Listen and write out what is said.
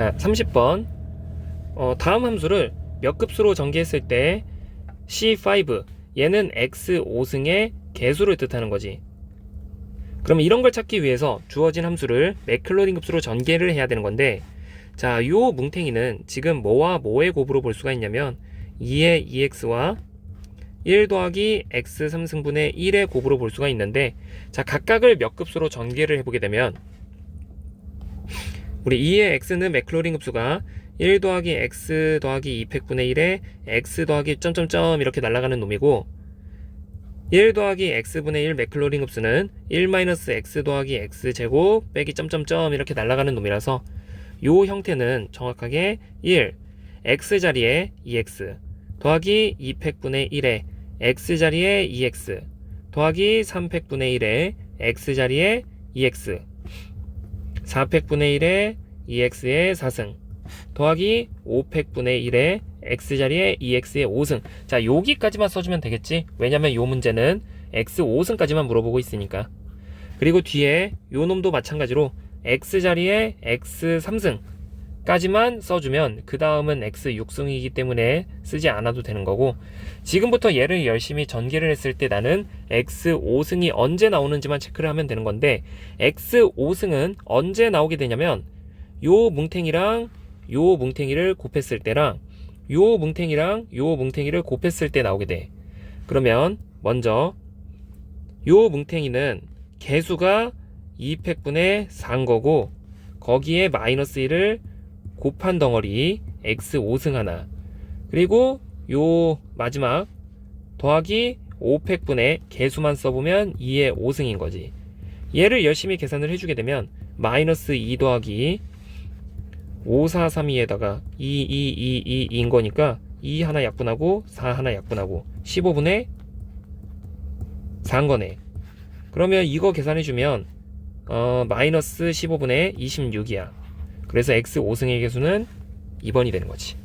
자, 30번. 어, 다음 함수를 몇 급수로 전개했을 때 C5 얘는 X 5승의 개수를 뜻하는 거지. 그러면 이런 걸 찾기 위해서 주어진 함수를 맥클로린 급수로 전개를 해야 되는 건데 자, 요 뭉탱이는 지금 뭐와 뭐의 곱으로 볼 수가 있냐면 2의 2x와 1 더하기 x 3승분의 1의 곱으로 볼 수가 있는데 자, 각각을 몇 급수로 전개를 해보게 되면 우리 2의 x는 맥클로린 급수가 1 더하기 x 더하기 2팩분의 1에 x 더하기 점점점 이렇게 날아가는 놈이고 1 더하기 x분의 1 맥클로린 급수는 1 마이너스 x 더하기 x 제곱 빼기 점점점 이렇게 날아가는 놈이라서 요 형태는 정확하게 1 x 자리에 2x 더하기 2팩분의 1에 x 자리에 2x 더하기 3팩분의 1에 x 자리에 2x 4팩분의 1에 2x의 4승 더하기 5팩분의 1에 x 자리에 2x의 5승. 자 여기까지만 써주면 되겠지? 왜냐면 요 문제는 x 5승까지만 물어보고 있으니까. 그리고 뒤에 요 놈도 마찬가지로 x 자리에 x 3승 까지만 써주면 그 다음은 x 6승이기 때문에 쓰지 않아도 되는 거고 지금부터 얘를 열심히 전개를 했을 때 나는 x 5승이 언제 나오는지만 체크를 하면 되는 건데 x 5승은 언제 나오게 되냐면 요 뭉탱이랑 요 뭉탱이를 곱했을 때랑 요 뭉탱이랑 요 뭉탱이를 곱했을 때 나오게 돼. 그러면 먼저 요 뭉탱이는 개수가 2팩분의 4인 거고 거기에 마이너스 1을 곱한 덩어리 x 5승 하나. 그리고 요 마지막 더하기 5팩분의 개수만 써보면 2의 5승인 거지. 얘를 열심히 계산을 해주게 되면 마이너스 2 더하기 5, 4, 3, 2에다가 2, 2, 2, 2, 인 거니까 2 하나 약분하고 4 하나 약분하고 15분의 4인 거네. 그러면 이거 계산해주면 어, 마이너스 15분의 26이야 그래서 x 5승의 개수는 2번이 되는 거지